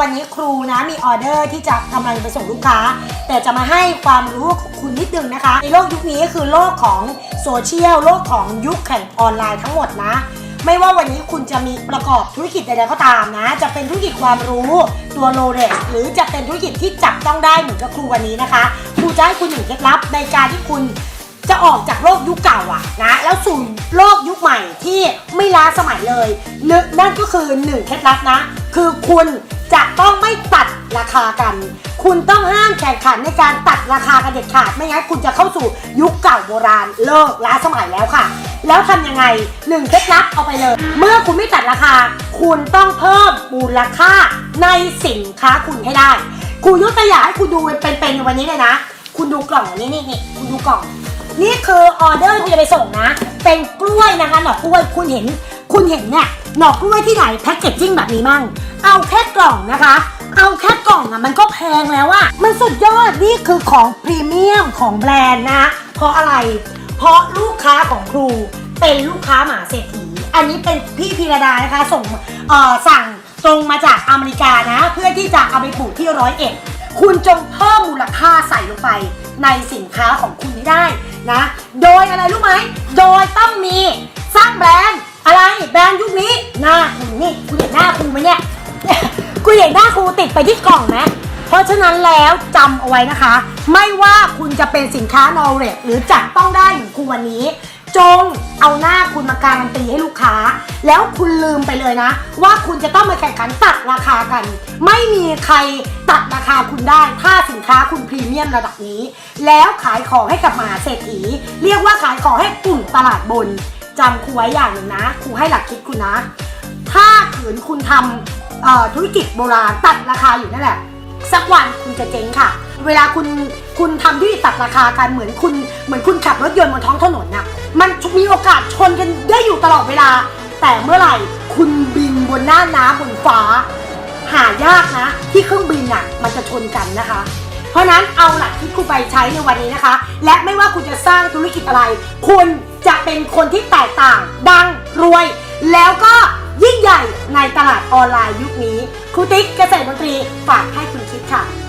วันนี้ครูนะมีออเดอร์ที่จะกำลังไปส่งลูกค้า แต่จะมาให้ความรู้คุณนิดนึงนะคะ ในโลกยุคนี้คือโลกของโซเชียลโลกของยุคแข่งออนไลน์ทั้งหมดนะ ไม่ว่าวันนี้คุณจะมีประกอบธุรกิจใดๆก็ตามนะ จะเป็นธุรกิจความรู้ตัวโลเรสหรือจะเป็นธุรกิจที่จับต้องได้เหมือนกับครูวันนี้นะคะครูจะให้คุณหนึ่งเคล็ดลับในการที่คุณจะออกจากโลกยุคเก่าอะนะแล้วสู่โลกยุคใหม่ที่ไม่ล้าสมัยเลยนั่นก็คือหนึ่งเคล็ดลับนะ คือคุณ จะต้องไม่ตัดราคากัน คุณต้องห้ามแข่งขันในการตัดราคากันเด็ดขาด ไม่งั้นคุณจะเข้าสู่ยุคเก่าโบราณเลิกล้าสมัยแล้วค่ะ แล้วทำยังไงหนึ่งเคล็ดลับเอาไปเลย เมื่อคุณไม่ตัดราคา คุณต้องเพิ่มมูลค่าในสินค้าคุณให้ได้ครูยกตัวอย่างให้คุณดูเป็นๆในวันนี้เลยนะ คุณดูกล่องอันนี้นี่นี่คุณดูกล่อง นี่คือออเดอร์ที่คุณจะไปส่งนะ เป็นกล้วยนะคะหน่อกล้วยคุณเห็น คุณเห็นเนี่ย หน่อกล้วยที่ไหนแพ็กเกจจิ้งแบบนี้มั่ง เอาแค่กล่องนะคะ เอาแค่กล่องอะมันก็แพงแล้วอะมันสุดยอดนี่คือของพรีเมียมของแบรนด์นะ เพราะอะไร เพราะลูกค้าของครูเป็นลูกค้าหมาเศรษฐี อันนี้เป็นพี่พีระดานะคะส่งสั่งตรงมาจากอเมริกานะ เพื่อที่จะเอาไปปลูกที่ร้อยเอ็ดคุณจงเพิ่มมูลค่าใส่ลงไปในสินค้าของคุณให้ได้นะ โดยอะไรรู้ไหม โดยต้องมีสร้างแบรนด์อะไร เห็นหน้าครูติดไปที่กล่องไหมเพราะฉะนั้นแล้วจำเอาไว้นะคะ ไม่ว่าคุณจะเป็นสินค้านอเรหรือจับต้องได้เหมือนครูวันนี้ จงเอาหน้าคุณมาการันตีให้ลูกค้า แล้วคุณลืมไปเลยนะ ว่าคุณจะต้องมาแข่งขันตัดราคากัน ไม่มีใครตัดราคาคุณได้ ถ้าสินค้าคุณพรีเมียมระดับนี้ แล้วขายของให้กับมหาเศรษฐี เรียกว่าขายของให้กลุ่มตลาดบนจำครูไว้อย่างหนึ่งนะครูให้หลักคิดคุณนะ ถ้าขืนคุณทำ ธุรกิจโบราณตัดราคาอยู่นั่นแหละ สักวันคุณจะเจ๊งค่ะ เวลาคุณคุณทำธุรกิจตัดราคากันเหมือนคุณเหมือนคุณขับรถยนต์บนท้องถนนน่ะมันมีโอกาสชนกันได้อยู่ตลอดเวลา แต่เมื่อไหร่คุณบินบนหน้าน้ำบนฟ้า หายากนะ ที่เครื่องบินน่ะมันจะชนกันนะคะ เพราะนั้นเอาหลักที่คุณไปใช้ในวันนี้นะคะ และไม่ว่าคุณจะสร้างธุรกิจอะไร คุณจะเป็นคนที่แตกต่าง ดังรวย แล้วก็ยิ่งใหญ่ในตลาด ออนไลน์ยุคนี้ครูติ๊กเกษตรมนตรีฝากให้คุณคิดค่ะ